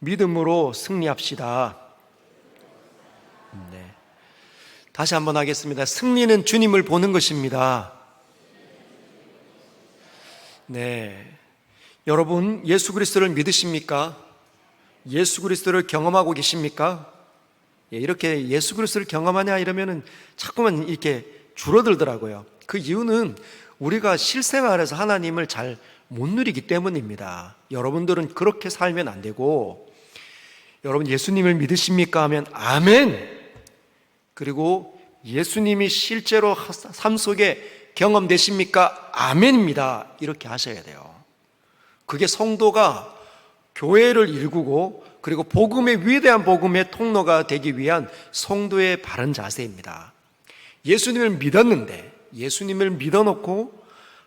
믿음으로 승리합시다. 네. 다시 한번 하겠습니다. 승리는 주님을 보는 것입니다. 네. 여러분, 예수 그리스도를 믿으십니까? 예수 그리스도를 경험하고 계십니까? 예, 이렇게 예수 그리스도를 경험하냐 이러면은 자꾸만 이렇게 줄어들더라고요. 그 이유는 우리가 실생활에서 하나님을 잘 못 누리기 때문입니다. 여러분들은 그렇게 살면 안 되고 여러분 예수님을 믿으십니까 하면 아멘. 그리고 예수님이 실제로 삶 속에 경험되십니까? 아멘입니다. 이렇게 하셔야 돼요. 그게 성도가 교회를 일구고 그리고 복음의 위대한 복음의 통로가 되기 위한 성도의 바른 자세입니다. 예수님을 믿었는데 예수님을 믿어놓고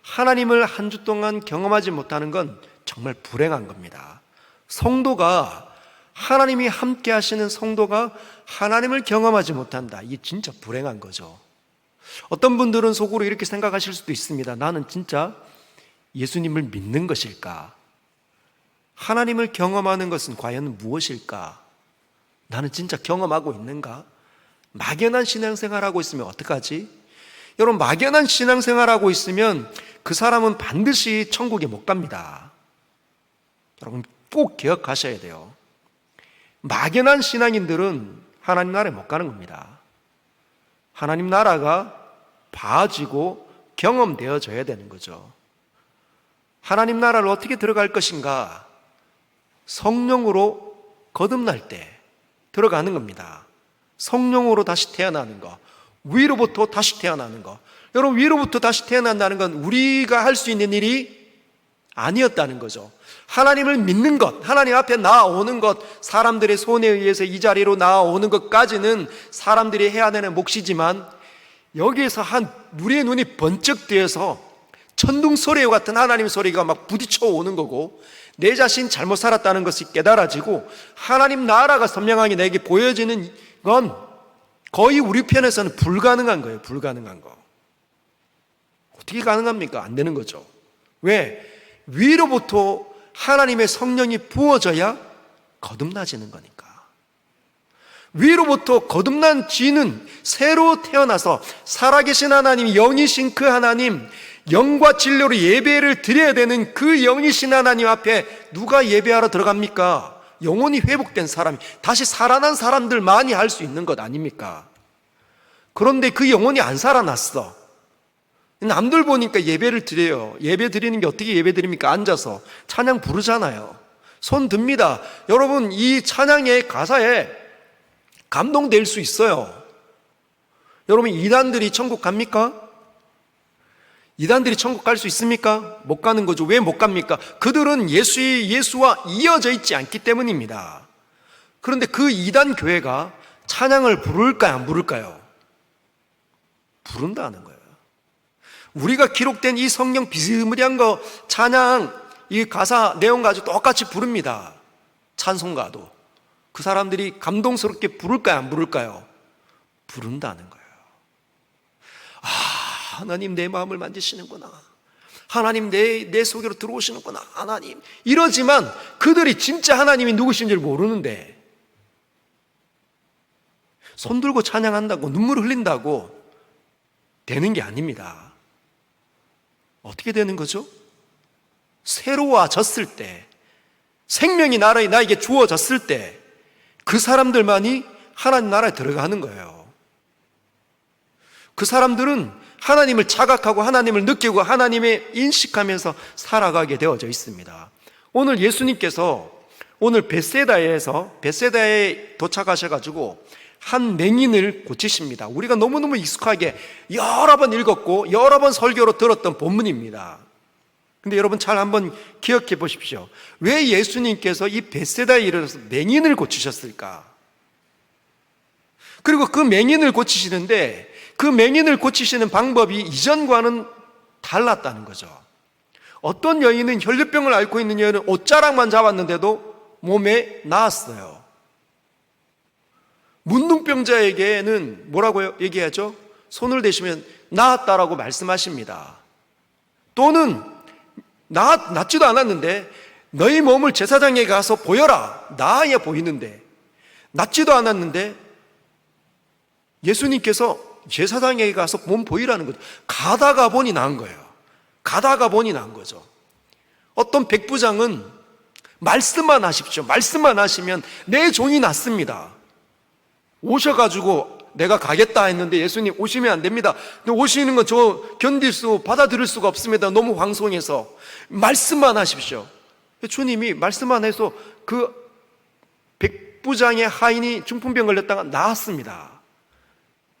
하나님을 한 주 동안 경험하지 못하는 건 정말 불행한 겁니다. 성도가 하나님이 함께 하시는 성도가 하나님을 경험하지 못한다. 이게 진짜 불행한 거죠. 어떤 분들은 속으로 이렇게 생각하실 수도 있습니다. 나는 진짜 예수님을 믿는 것일까? 하나님을 경험하는 것은 과연 무엇일까? 나는 진짜 경험하고 있는가? 막연한 신앙생활하고 있으면 어떡하지? 여러분, 막연한 신앙생활하고 있으면 그 사람은 반드시 천국에 못 갑니다. 여러분, 꼭 기억하셔야 돼요. 막연한 신앙인들은 하나님 나라에 못 가는 겁니다. 하나님 나라가 봐지고 경험되어져야 되는 거죠. 하나님 나라를 어떻게 들어갈 것인가? 성령으로 거듭날 때 들어가는 겁니다. 성령으로 다시 태어나는 거. 위로부터 다시 태어나는 거. 여러분, 위로부터 다시 태어난다는 건 우리가 할 수 있는 일이 아니었다는 거죠. 하나님을 믿는 것, 하나님 앞에 나아오는 것, 사람들의 손에 의해서 이 자리로 나아오는 것까지는 사람들이 해야 되는 몫이지만 여기에서 한 우리의 눈이 번쩍 뜨여서 천둥 소리와 같은 하나님 소리가 막 부딪혀 오는 거고 내 자신 잘못 살았다는 것이 깨달아지고 하나님 나라가 선명하게 내게 보여지는 건 거의 우리 편에서는 불가능한 거예요. 불가능한 거. 어떻게 가능합니까? 안 되는 거죠. 왜? 위로부터 하나님의 성령이 부어져야 거듭나지는 거니까. 위로부터 거듭난 쥐는 새로 태어나서 살아계신 하나님, 영이신 그 하나님, 영과 진료로 예배를 드려야 되는 그 영이신 하나님 앞에 누가 예배하러 들어갑니까? 영혼이 회복된 사람이 다시 살아난 사람들만이 할 수 있는 것 아닙니까? 그런데 그 영혼이 안 살아났어. 남들 보니까 예배를 드려요. 예배 드리는 게 어떻게 예배 드립니까? 앉아서 찬양 부르잖아요. 손 듭니다. 여러분, 이 찬양의 가사에 감동될 수 있어요. 여러분, 이단들이 천국 갑니까? 이단들이 천국 갈 수 있습니까? 못 가는 거죠. 왜 못 갑니까? 그들은 예수의 예수와 이어져 있지 않기 때문입니다. 그런데 그 이단 교회가 찬양을 부를까요? 안 부를까요? 부른다는 거예요. 우리가 기록된 이 성경 비스무리한 거 찬양 이 가사 내용 가지고 똑같이 부릅니다. 찬송가도 그 사람들이 감동스럽게 부를까요? 안 부를까요? 부른다는 거예요. 아, 하나님 내 마음을 만지시는구나. 하나님 내, 내 속으로 들어오시는구나. 하나님. 이러지만 그들이 진짜 하나님이 누구신지를 모르는데 손 들고 찬양한다고 눈물 흘린다고 되는 게 아닙니다. 어떻게 되는 거죠? 새로워졌을 때, 생명이 나라에 나에게 주어졌을 때, 그 사람들만이 하나님 나라에 들어가는 거예요. 그 사람들은 하나님을 자각하고 하나님을 느끼고 하나님의 인식하면서 살아가게 되어져 있습니다. 오늘 예수님께서 오늘 베세다에서 베세다에 도착하셔 가지고 한 맹인을 고치십니다. 우리가 너무너무 익숙하게 여러 번 읽었고 여러 번 설교로 들었던 본문입니다. 근데 여러분 잘 한번 기억해 보십시오. 왜 예수님께서 이 베세다에 이르러서 맹인을 고치셨을까? 그리고 그 맹인을 고치시는데 그 맹인을 고치시는 방법이 이전과는 달랐다는 거죠. 어떤 여인은 혈류병을 앓고 있는 여인은 옷자락만 잡았는데도 몸에 나았어요. 문둥병자에게는 뭐라고 얘기하죠? 손을 대시면 나았다라고 말씀하십니다. 또는 나, 낫지도 않았는데 너희 몸을 제사장에게 가서 보여라. 나야 보이는데. 낫지도 않았는데 예수님께서 제사장에게 가서 몸 보이라는 거죠. 가다가 보니 나은 거예요. 가다가 보니 나은 거죠. 어떤 백부장은 말씀만 하십시오. 말씀만 하시면 내 종이 낫습니다. 오셔가지고 내가 가겠다 했는데 예수님 오시면 안 됩니다. 오시는 건 저 견딜 수, 받아들일 수가 없습니다. 너무 황송해서. 말씀만 하십시오. 주님이 말씀만 해서 그 백부장의 하인이 중풍병 걸렸다가 나았습니다.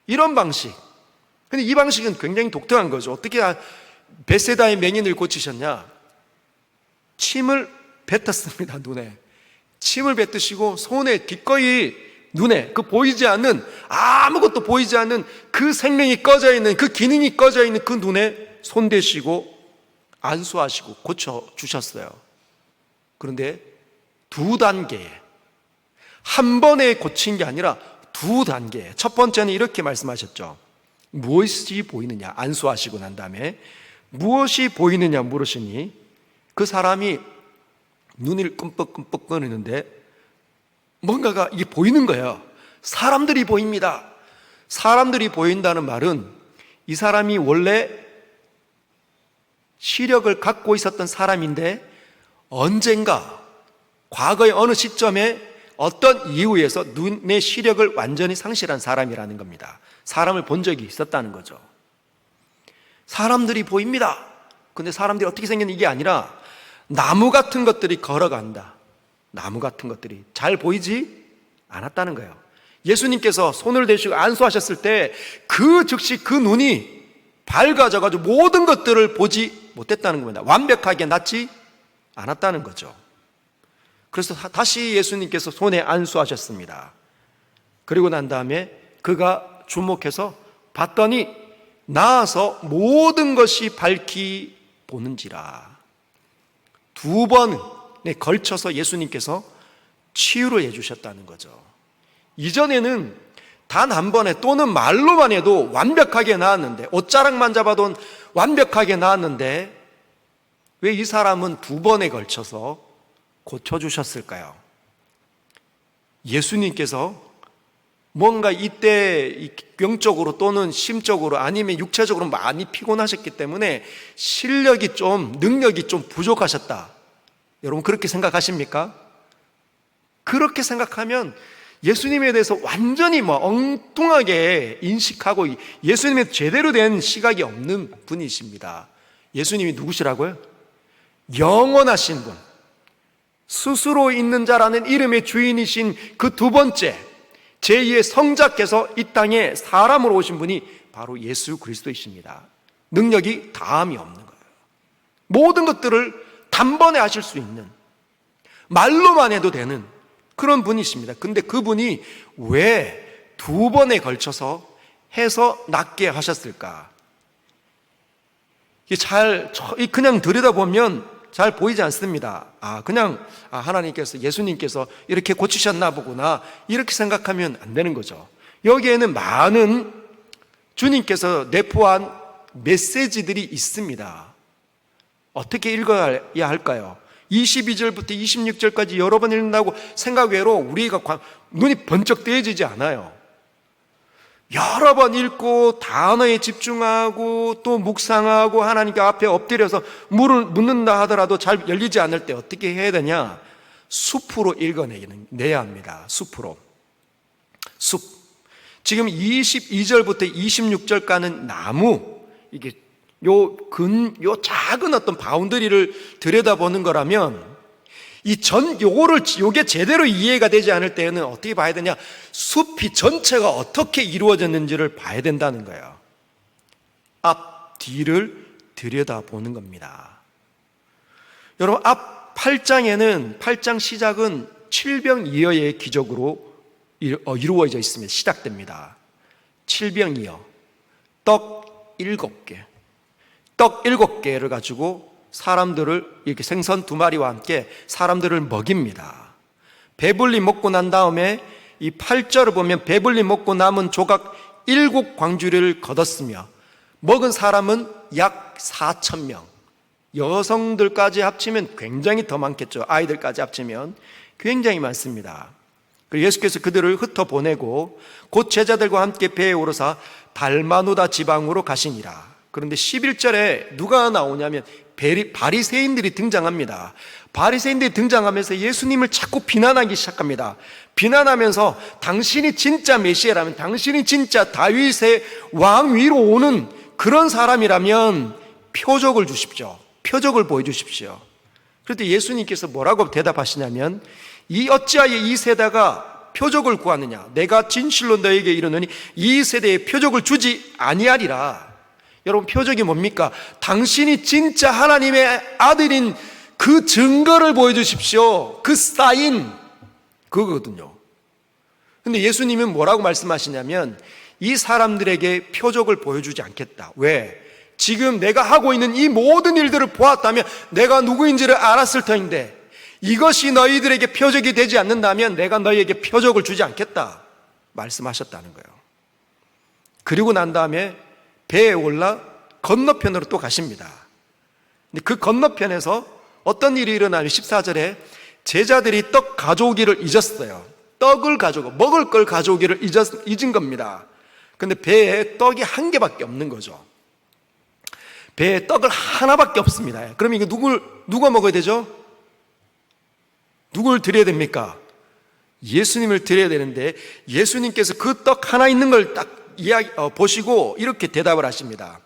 이런 방식. 근데 이 방식은 굉장히 독특한 거죠. 어떻게 베세다의 맹인을 고치셨냐? 침을 뱉었습니다, 눈에. 침을 뱉으시고 손에 기꺼이 눈에 그 보이지 않는 아무것도 보이지 않는 그 생명이 꺼져 있는 그 기능이 꺼져 있는 그 눈에 손대시고 안수하시고 고쳐 주셨어요. 그런데 두 단계에 한 번에 고친 게 아니라 두 단계. 첫 번째는 이렇게 말씀하셨죠. 무엇이 보이느냐? 안수하시고 난 다음에 무엇이 보이느냐 물으시니 그 사람이 눈을 끔뻑끔뻑 거리는데 뭔가가 이게 보이는 거예요. 사람들이 보입니다. 사람들이 보인다는 말은 이 사람이 원래 시력을 갖고 있었던 사람인데 언젠가 과거의 어느 시점에 어떤 이유에서 눈의 시력을 완전히 상실한 사람이라는 겁니다. 사람을 본 적이 있었다는 거죠. 사람들이 보입니다. 근데 사람들이 어떻게 생겼는 이게 아니라 나무 같은 것들이 걸어간다. 나무 같은 것들이 잘 보이지 않았다는 거예요. 예수님께서 손을 대시고 안수하셨을 때 그 즉시 그 눈이 밝아져가지고 모든 것들을 보지 못했다는 겁니다. 완벽하게 낫지 않았다는 거죠. 그래서 다시 예수님께서 손에 안수하셨습니다. 그리고 난 다음에 그가 주목해서 봤더니 나아서 모든 것이 밝히 보는지라. 두 번에 걸쳐서 예수님께서 치유를 해주셨다는 거죠. 이전에는 단 한 번에 또는 말로만 해도 완벽하게 나았는데, 옷자락만 잡아도 완벽하게 나았는데, 왜 이 사람은 두 번에 걸쳐서 고쳐주셨을까요? 예수님께서 뭔가 이때 영적으로 또는 심적으로 아니면 육체적으로 많이 피곤하셨기 때문에 실력이 좀, 능력이 좀 부족하셨다. 여러분 그렇게 생각하십니까? 그렇게 생각하면 예수님에 대해서 완전히 뭐 엉뚱하게 인식하고 예수님에 제대로 된 시각이 없는 분이십니다. 예수님이 누구시라고요? 영원하신 분. 스스로 있는 자라는 이름의 주인이신 그 두 번째 제2의 성자께서 이 땅에 사람으로 오신 분이 바로 예수 그리스도이십니다. 능력이 다함이 없는 거예요. 모든 것들을 단번에 하실 수 있는 말로만 해도 되는 그런 분이십니다. 근데 그분이 왜 두 번에 걸쳐서 해서 낫게 하셨을까? 잘 그냥 들여다보면 잘 보이지 않습니다. 아, 그냥 아, 하나님께서 예수님께서 이렇게 고치셨나 보구나. 이렇게 생각하면 안 되는 거죠. 여기에는 많은 주님께서 내포한 메시지들이 있습니다. 어떻게 읽어야 할까요? 22절부터 26절까지 여러 번 읽는다고 생각 외로 우리가 눈이 번쩍 떼어지지 않아요. 여러 번 읽고 단어에 집중하고 또 묵상하고 하나님께 앞에 엎드려서 묻는다 하더라도 잘 열리지 않을 때 어떻게 해야 되냐? 숲으로 읽어내야 합니다. 숲으로. 숲. 지금 22절부터 26절까는 나무, 이게 요 근, 요 작은 어떤 바운더리를 들여다보는 거라면 이 전, 요거를, 요게 제대로 이해가 되지 않을 때에는 어떻게 봐야 되냐? 숲이 전체가 어떻게 이루어졌는지를 봐야 된다는 거예요. 앞, 뒤를 들여다보는 겁니다. 여러분, 앞 8장에는, 8장 시작은 칠병이어의 기적으로 어, 이루어져 있으면 시작됩니다. 칠병이어. 떡 일곱 개. 떡 일곱 개를 가지고 사람들을 이렇게 생선 두 마리와 함께 사람들을 먹입니다. 배불리 먹고 난 다음에 이 8절을 보면 배불리 먹고 남은 조각 일곱 광주리를 거뒀으며 먹은 사람은 약 4천 명. 여성들까지 합치면 굉장히 더 많겠죠. 아이들까지 합치면 굉장히 많습니다. 그리고 예수께서 그들을 흩어 보내고 곧 제자들과 함께 배에 오르사 달마누다 지방으로 가시니라. 그런데 11절에 누가 나오냐면 바리새인들이 등장합니다. 바리새인들이 등장하면서 예수님을 자꾸 비난하기 시작합니다. 비난하면서 당신이 진짜 메시아라면 당신이 진짜 다윗의 왕 위로 오는 그런 사람이라면 표적을 주십시오. 표적을 보여주십시오. 그런데 예수님께서 뭐라고 대답하시냐면 이 어찌하여 이 세대가 표적을 구하느냐 내가 진실로 너에게 이르노니 이 세대에 표적을 주지 아니하리라 여러분 표적이 뭡니까? 당신이 진짜 하나님의 아들인 그 증거를 보여주십시오 그 사인 그거거든요 근데 예수님은 뭐라고 말씀하시냐면 이 사람들에게 표적을 보여주지 않겠다 왜? 지금 내가 하고 있는 이 모든 일들을 보았다면 내가 누구인지를 알았을 터인데 이것이 너희들에게 표적이 되지 않는다면 내가 너희에게 표적을 주지 않겠다. 말씀하셨다는 거예요. 그리고 난 다음에 배에 올라 건너편으로 또 가십니다. 그 건너편에서 어떤 일이 일어나면 14절에 제자들이 떡 가져오기를 잊었어요. 떡을 가져오고 먹을 걸 가져오기를 잊었, 잊은 겁니다. 근데 배에 떡이 한 개밖에 없는 거죠. 배에 떡을 하나밖에 없습니다. 그럼 이거 누굴, 누가 먹어야 되죠? 누굴 드려야 됩니까? 예수님을 드려야 되는데 예수님께서 그 떡 하나 있는 걸 딱 이야기, 어, 보시고 이렇게 대답을 하십니다.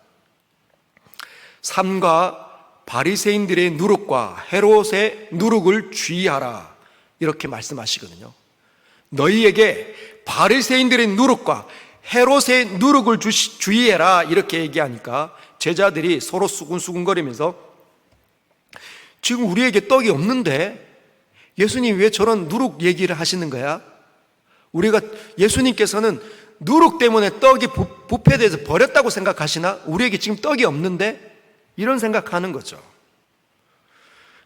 삼가 바리새인들의 누룩과 헤롯의 누룩을 주의하라 이렇게 말씀하시거든요. 너희에게 바리새인들의 누룩과 헤롯의 누룩을 주시, 주의해라 이렇게 얘기하니까 제자들이 서로 수군수군거리면서 지금 우리에게 떡이 없는데 예수님 왜 저런 누룩 얘기를 하시는 거야? 우리가 예수님께서는 누룩 때문에 떡이 부- 부패돼서 버렸다고 생각하시나? 우리에게 지금 떡이 없는데? 이런 생각하는 거죠.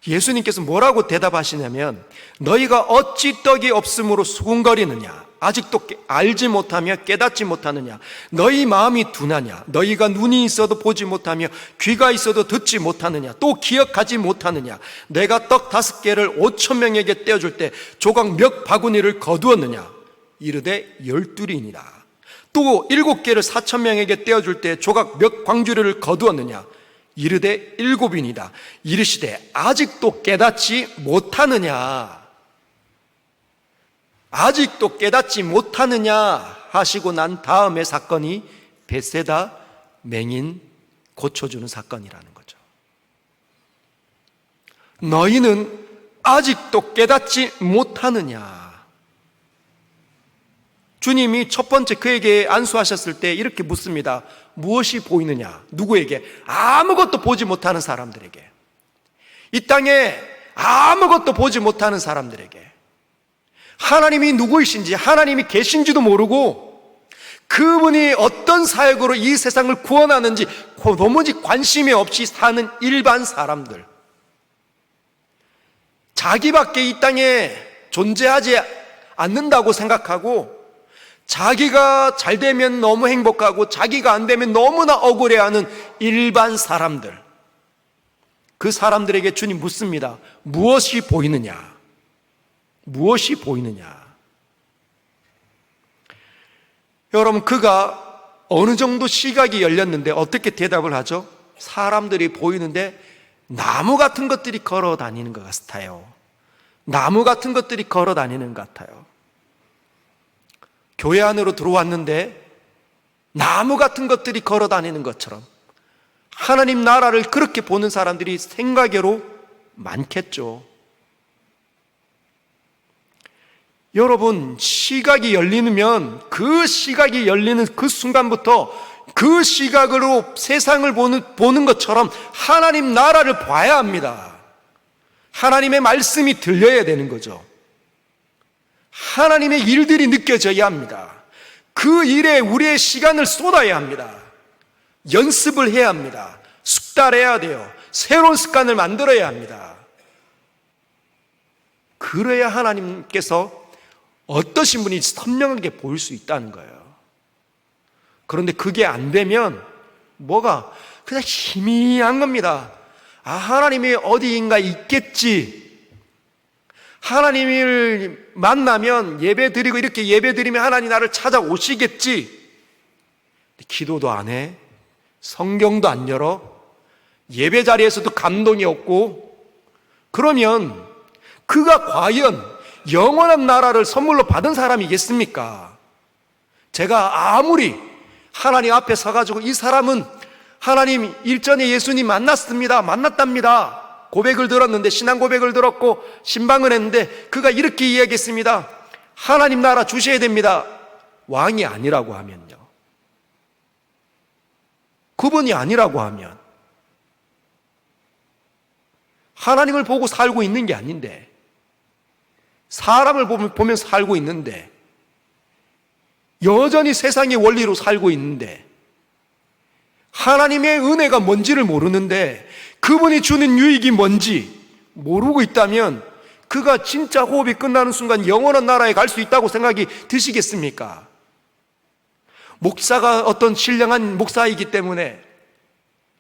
예수님께서 뭐라고 대답하시냐면 너희가 어찌 떡이 없음으로 수군거리느냐? 아직도 깨- 알지 못하며 깨닫지 못하느냐? 너희 마음이 둔하냐? 너희가 눈이 있어도 보지 못하며 귀가 있어도 듣지 못하느냐? 또 기억하지 못하느냐? 내가 떡 다섯 개를 오천 명에게 떼어줄 때 조각 몇 바구니를 거두었느냐? 이르되 열둘이니라 또 일곱 개를 사천 명에게 떼어줄 때 조각 몇 광주리를 거두었느냐 이르되 일곱이니다 이르시되 아직도 깨닫지 못하느냐 아직도 깨닫지 못하느냐 하시고 난 다음에 사건이 베세다 맹인 고쳐주는 사건이라는 거죠. 너희는 아직도 깨닫지 못하느냐? 주님이 첫 번째 그에게 안수하셨을 때 이렇게 묻습니다. 무엇이 보이느냐? 누구에게? 아무것도 보지 못하는 사람들에게. 이 땅에 아무것도 보지 못하는 사람들에게. 하나님이 누구이신지, 하나님이 계신지도 모르고, 그분이 어떤 사역으로 이 세상을 구원하는지 도무지 관심이 없이 사는 일반 사람들. 자기밖에 이 땅에 존재하지 않는다고 생각하고, 자기가 잘 되면 너무 행복하고 자기가 안 되면 너무나 억울해하는 일반 사람들. 그 사람들에게 주님 묻습니다. 무엇이 보이느냐? 무엇이 보이느냐? 여러분, 그가 어느 정도 시각이 열렸는데 어떻게 대답을 하죠? 사람들이 보이는데 나무 같은 것들이 걸어 다니는 것 같아요. 나무 같은 것들이 걸어 다니는 것 같아요. 교회 안으로 들어왔는데 나무 같은 것들이 걸어 다니는 것처럼 하나님 나라를 그렇게 보는 사람들이 생각외로 많겠죠. 여러분, 시각이 열리면 그 시각이 열리는 그 순간부터 그 시각으로 세상을 보는, 보는 것처럼 하나님 나라를 봐야 합니다. 하나님의 말씀이 들려야 되는 거죠. 하나님의 일들이 느껴져야 합니다. 그 일에 우리의 시간을 쏟아야 합니다. 연습을 해야 합니다. 숙달해야 돼요. 새로운 습관을 만들어야 합니다. 그래야 하나님께서 어떠신 분이 선명하게 보일 수 있다는 거예요. 그런데 그게 안 되면 뭐가 그냥 희미한 겁니다. 아, 하나님이 어디인가 있겠지. 하나님을 만나면 예배 드리고 이렇게 예배 드리면 하나님 나를 찾아오시겠지. 기도도 안 해. 성경도 안 열어. 예배 자리에서도 감동이 없고. 그러면 그가 과연 영원한 나라를 선물로 받은 사람이겠습니까? 제가 아무리 하나님 앞에 서가지고 이 사람은 하나님 일전에 예수님 만났습니다. 만났답니다. 고백을 들었는데, 신앙 고백을 들었고, 신방을 했는데, 그가 이렇게 이야기했습니다. 하나님 나라 주셔야 됩니다. 왕이 아니라고 하면요. 그분이 아니라고 하면, 하나님을 보고 살고 있는 게 아닌데, 사람을 보면, 살고 있는데, 여전히 세상의 원리로 살고 있는데, 하나님의 은혜가 뭔지를 모르는데, 그분이 주는 유익이 뭔지 모르고 있다면, 그가 진짜 호흡이 끝나는 순간 영원한 나라에 갈 수 있다고 생각이 드시겠습니까? 목사가 어떤 신령한 목사이기 때문에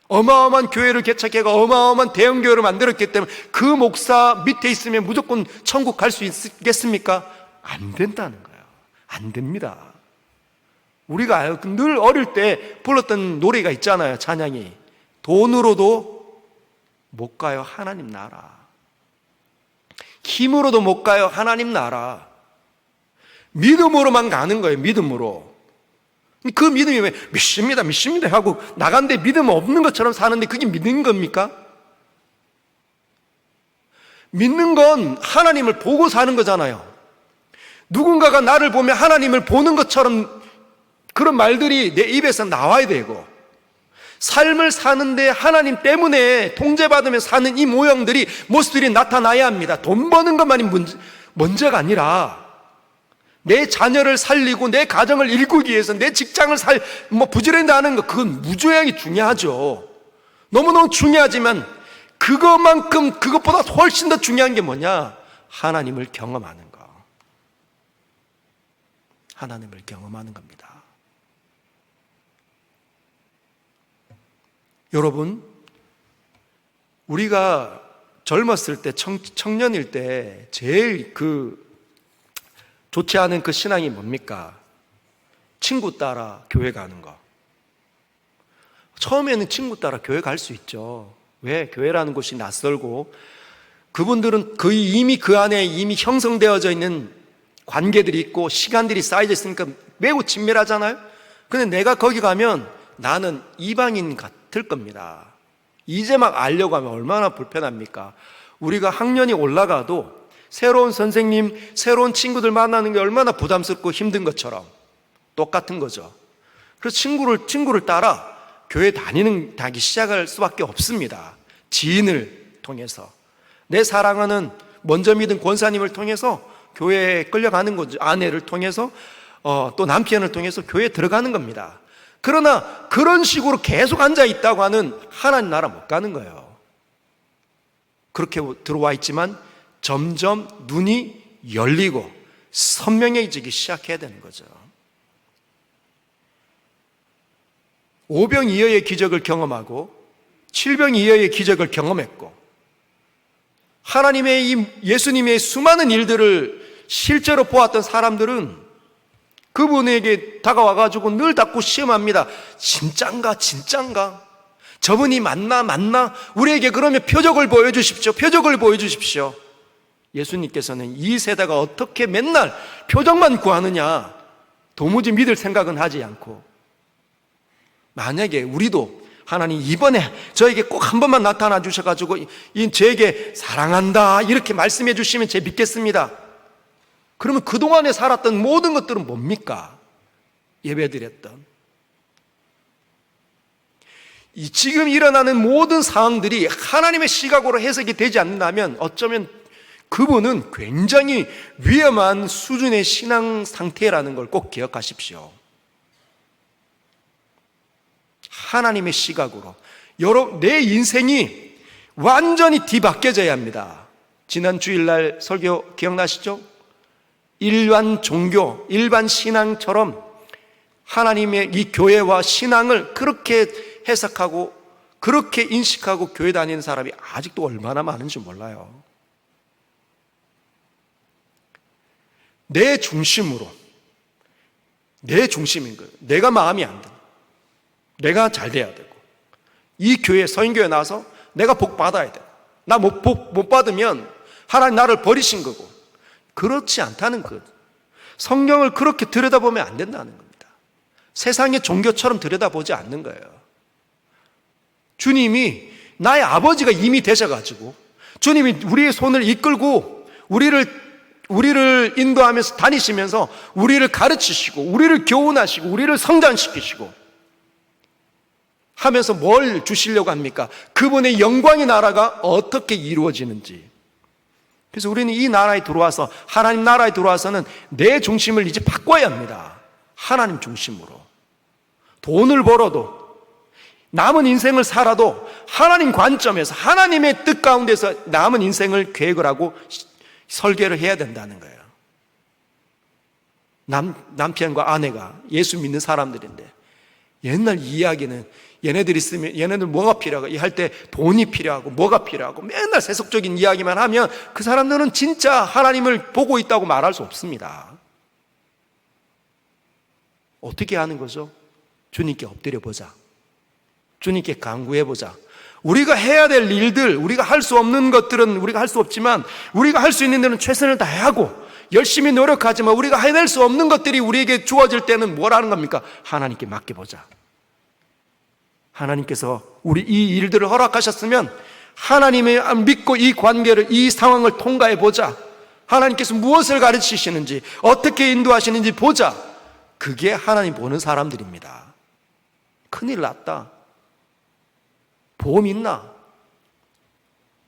어마어마한 교회를 개척해가 어마어마한 대형 교회를 만들었기 때문에 그 목사 밑에 있으면 무조건 천국 갈 수 있겠습니까? 안 된다는 거예요. 안 됩니다. 우리가 늘 어릴 때 불렀던 노래가 있잖아요. 찬양이. 돈으로도 못 가요. 하나님 나라. 힘으로도 못 가요. 하나님 나라. 믿음으로만 가는 거예요. 믿음으로. 그 믿음이 왜 믿습니다, 믿습니다 하고 나간데 믿음 없는 것처럼 사는데 그게 믿는 겁니까? 믿는 건 하나님을 보고 사는 거잖아요. 누군가가 나를 보면 하나님을 보는 것처럼 그런 말들이 내 입에서 나와야 되고, 삶을 사는데 하나님 때문에 통제받으며 사는 이 모형들이, 모습들이 나타나야 합니다. 돈 버는 것만이 문제, 문제가 아니라, 내 자녀를 살리고 내 가정을 일구기 위해서 내 직장을 살, 뭐 부지런히 하는 거, 그건 무조양이 중요하죠. 너무너무 중요하지만 그것만큼, 그것보다 훨씬 더 중요한 게 뭐냐? 하나님을 경험하는 거. 하나님을 경험하는 겁니다. 여러분, 우리가 젊었을 때, 청, 청년일 때, 제일 그 좋지 않은 그 신앙이 뭡니까? 친구 따라 교회 가는 거. 처음에는 친구 따라 교회 갈 수 있죠. 왜? 교회라는 곳이 낯설고 그분들은 거의 이미 그 안에 이미 형성되어져 있는 관계들이 있고 시간들이 쌓여져 있으니까 매우 친밀하잖아요. 근데 내가 거기 가면 나는 이방인 같 을 겁니다. 이제 막 알려고 하면 얼마나 불편합니까? 우리가 학년이 올라가도 새로운 선생님, 새로운 친구들 만나는 게 얼마나 부담스럽고 힘든 것처럼 똑같은 거죠. 그래서 친구를, 친구를 따라 교회 다니는, 다기 시작할 수밖에 없습니다. 지인을 통해서. 내 사랑하는 먼저 믿은 권사님을 통해서 교회에 끌려가는 거죠. 아내를 통해서, 어, 또 남편을 통해서 교회에 들어가는 겁니다. 그러나 그런 식으로 계속 앉아 있다고 하는 하나님 나라 못 가는 거예요. 그렇게 들어와 있지만 점점 눈이 열리고 선명해지기 시작해야 되는 거죠. 오병이어의 기적을 경험하고 칠병이어의 기적을 경험했고 하나님의 이 예수님의 수많은 일들을 실제로 보았던 사람들은 그분에게 다가와 가지고 늘 닫고 시험합니다. 진짠가 진짠가? 저분이 맞나 맞나? 우리에게 그러면 표적을 보여주십시오. 표적을 보여주십시오. 예수님께서는 이 세대가 어떻게 맨날 표정만 구하느냐 도무지 믿을 생각은 하지 않고 만약에 우리도 하나님 이번에 저에게 꼭 한 번만 나타나 주셔가지고 이 저에게 사랑한다 이렇게 말씀해 주시면 제 믿겠습니다. 그러면 그동안에 살았던 모든 것들은 뭡니까? 예배드렸던 이 지금 일어나는 모든 상황들이 하나님의 시각으로 해석이 되지 않는다면 어쩌면 그분은 굉장히 위험한 수준의 신앙 상태라는 걸 꼭 기억하십시오. 하나님의 시각으로. 여러, 내 인생이 완전히 뒤바뀌어져야 합니다. 지난 주일날 설교 기억나시죠? 일반 종교, 일반 신앙처럼 하나님의 이 교회와 신앙을 그렇게 해석하고 그렇게 인식하고 교회 다니는 사람이 아직도 얼마나 많은지 몰라요. 내 중심으로, 내 중심인 거예요. 내가 마음이 안 돼. 내가 잘 돼야 되고, 이 교회, 서인교회 나와서 내가 복 받아야 돼. 나 못, 복, 못 받으면 하나님 나를 버리신 거고, 그렇지 않다는 것. 성경을 그렇게 들여다보면 안 된다는 겁니다. 세상의 종교처럼 들여다보지 않는 거예요. 주님이 나의 아버지가 이미 되셔가지고 주님이 우리의 손을 이끌고 우리를 우리를 인도하면서 다니시면서 우리를 가르치시고 우리를 교훈하시고 우리를 성장시키시고 하면서 뭘 주시려고 합니까? 그분의 영광의 나라가 어떻게 이루어지는지. 그래서 우리는 이 나라에 들어와서 하나님 나라에 들어와서는 내 중심을 이제 바꿔야 합니다. 하나님 중심으로. 돈을 벌어도 남은 인생을 살아도 하나님 관점에서 하나님의 뜻 가운데서 남은 인생을 계획을 하고 설계를 해야 된다는 거예요. 남, 남편과 아내가 예수 믿는 사람들인데 옛날 이야기는 얘네들 있으면 얘네들 뭐가 필요하고 할때 돈이 필요하고 뭐가 필요하고 맨날 세속적인 이야기만 하면 그 사람들은 진짜 하나님을 보고 있다고 말할 수 없습니다. 어떻게 하는 거죠? 주님께 엎드려 보자. 주님께 강구해 보자. 우리가 해야 될 일들, 우리가 할 수 없는 것들은 우리가 할 수 없지만 우리가 할 수 있는 데는 최선을 다하고 열심히 노력하지만 우리가 해낼 수 없는 것들이 우리에게 주어질 때는 뭐라는 겁니까? 하나님께 맡겨보자. 하나님께서 우리 이 일들을 허락하셨으면 하나님의 믿고 이 관계를, 이 상황을 통과해 보자. 하나님께서 무엇을 가르치시는지, 어떻게 인도하시는지 보자. 그게 하나님 보는 사람들입니다. 큰일 났다. 보험 있나?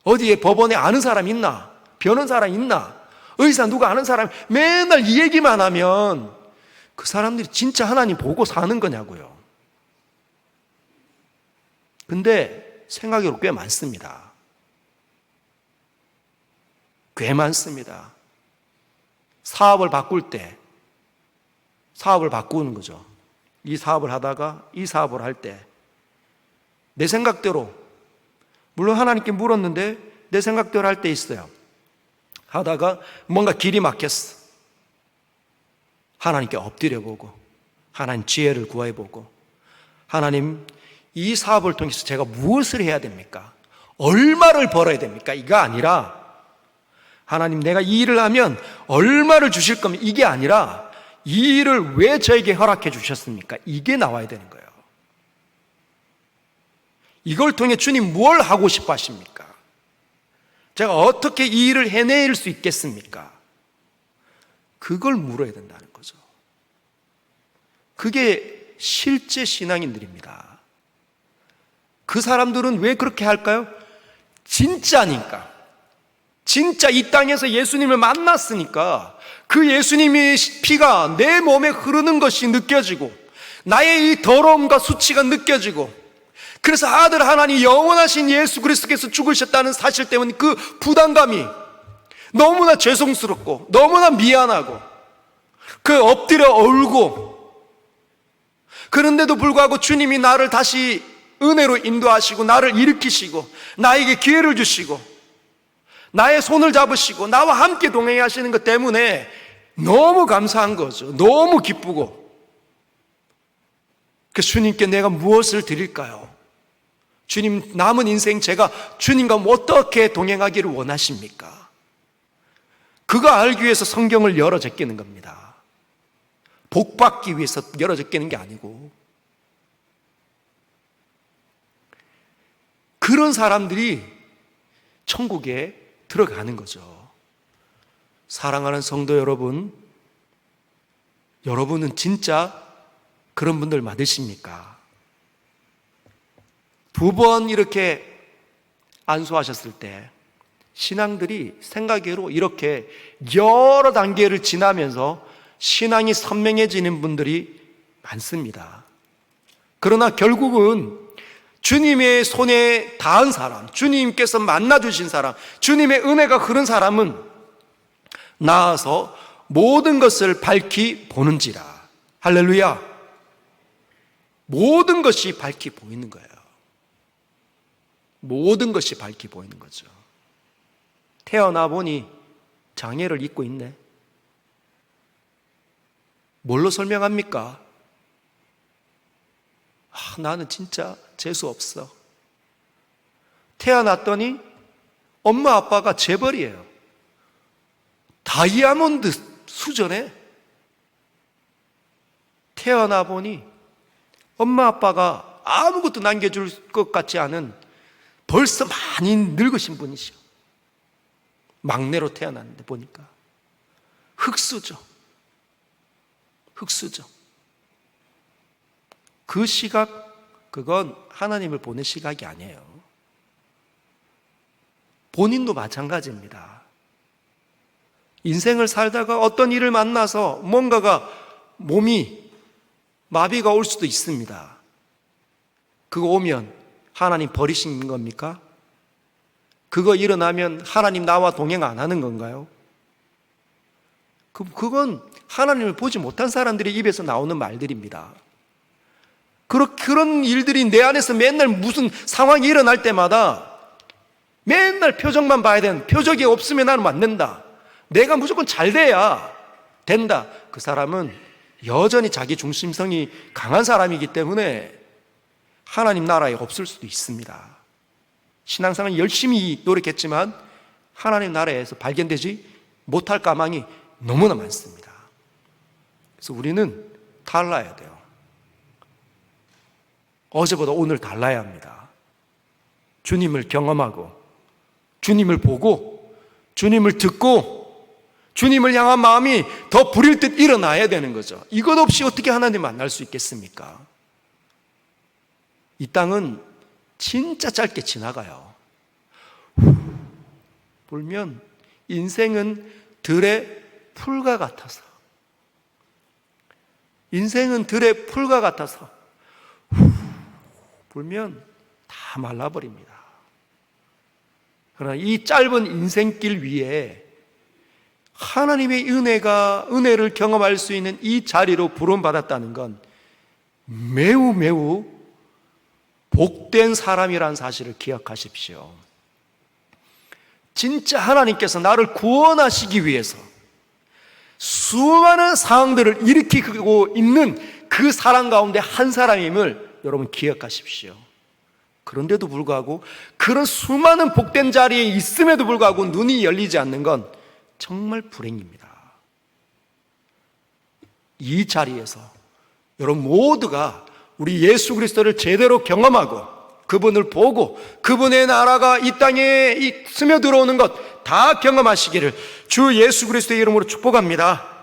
어디에 법원에 아는 사람 있나? 변호사람 있나? 의사 누가 아는 사람 맨날 이 얘기만 하면 그 사람들이 진짜 하나님 보고 사는 거냐고요. 근데 생각으로 꽤 많습니다. 꽤 많습니다. 사업을 바꿀 때 사업을 바꾸는 거죠. 이 사업을 하다가 이 사업을 할 때 내 생각대로 물론 하나님께 물었는데 내 생각대로 할 때 있어요. 하다가 뭔가 길이 막혔어. 하나님께 엎드려 보고 하나님 지혜를 구해 보고 하나님 이 사업을 통해서 제가 무엇을 해야 됩니까? 얼마를 벌어야 됩니까? 이가 아니라 하나님 내가 이 일을 하면 얼마를 주실 겁니까? 이게 아니라 이 일을 왜 저에게 허락해 주셨습니까? 이게 나와야 되는 거예요. 이걸 통해 주님 뭘 하고 싶어 하십니까? 제가 어떻게 이 일을 해낼 수 있겠습니까? 그걸 물어야 된다는 거죠. 그게 실제 신앙인들입니다. 그 사람들은 왜 그렇게 할까요? 진짜니까. 진짜 이 땅에서 예수님을 만났으니까 그 예수님의 피가 내 몸에 흐르는 것이 느껴지고 나의 이 더러움과 수치가 느껴지고 그래서 아들 하나님 영원하신 예수 그리스도께서 죽으셨다는 사실 때문에 그 부담감이 너무나 죄송스럽고 너무나 미안하고 그 엎드려 울고 그런데도 불구하고 주님이 나를 다시 은혜로 인도하시고 나를 일으키시고 나에게 기회를 주시고 나의 손을 잡으시고 나와 함께 동행하시는 것 때문에 너무 감사한 거죠. 너무 기쁘고. 그 주님께 내가 무엇을 드릴까요? 주님 남은 인생 제가 주님과 어떻게 동행하기를 원하십니까? 그거 알기 위해서 성경을 열어 제끼는 겁니다. 복 받기 위해서 열어 제끼는 게 아니고 그런 사람들이 천국에 들어가는 거죠. 사랑하는 성도 여러분, 여러분은 진짜 그런 분들 맞으십니까? 두 번 이렇게 안수하셨을 때 신앙들이 생각으로 이렇게 여러 단계를 지나면서 신앙이 선명해지는 분들이 많습니다. 그러나 결국은 주님의 손에 닿은 사람, 주님께서 만나주신 사람, 주님의 은혜가 흐른 사람은 나아서 모든 것을 밝히 보는지라. 할렐루야. 모든 것이 밝히 보이는 거예요. 모든 것이 밝게 보이는 거죠. 태어나 보니 장애를 입고 있네. 뭘로 설명합니까? 아, 나는 진짜 재수 없어. 태어났더니 엄마 아빠가 재벌이에요. 다이아몬드 수준에 태어나 보니 엄마 아빠가 아무것도 남겨줄 것 같지 않은 벌써 많이 늙으신 분이시오. 막내로 태어났는데 보니까 흑수저. 흑수저. 그 시각, 그건 하나님을 보는 시각이 아니에요. 본인도 마찬가지입니다. 인생을 살다가 어떤 일을 만나서 뭔가가 몸이 마비가 올 수도 있습니다. 그거 오면 하나님 버리신 겁니까? 그거 일어나면 하나님 나와 동행 안 하는 건가요? 그, 그건 하나님을 보지 못한 사람들의 입에서 나오는 말들입니다. 그런, 그런 일들이 내 안에서 맨날 무슨 상황이 일어날 때마다 맨날 표정만 봐야 되는, 표적이 없으면 나는 맞는다. 내가 무조건 잘 돼야 된다. 그 사람은 여전히 자기 중심성이 강한 사람이기 때문에 하나님 나라에 없을 수도 있습니다. 신앙생활 열심히 노력했지만 하나님 나라에서 발견되지 못할 까망이 너무나 많습니다. 그래서 우리는 달라야 돼요. 어제보다 오늘 달라야 합니다. 주님을 경험하고, 주님을 보고, 주님을 듣고, 주님을 향한 마음이 더 부릴 듯 일어나야 되는 거죠. 이것 없이 어떻게 하나님 만날 수 있겠습니까? 이 땅은 진짜 짧게 지나가요. 불면 인생은 들의 풀과 같아서 인생은 들의 풀과 같아서 불면 다 말라버립니다. 그러나 이 짧은 인생길 위에 하나님의 은혜가 은혜를 경험할 수 있는 이 자리로 부름 받았다는 건 매우 매우 복된 사람이라는 사실을 기억하십시오. 진짜 하나님께서 나를 구원하시기 위해서 수많은 상황들을 일으키고 있는 그 사람 가운데 한 사람임을 여러분 기억하십시오. 그런데도 불구하고 그런 수많은 복된 자리에 있음에도 불구하고 눈이 열리지 않는 건 정말 불행입니다. 이 자리에서 여러분 모두가 우리 예수 그리스도를 제대로 경험하고 그분을 보고 그분의 나라가 이 땅에 스며 들어오는 것 다 경험하시기를 주 예수 그리스도의 이름으로 축복합니다.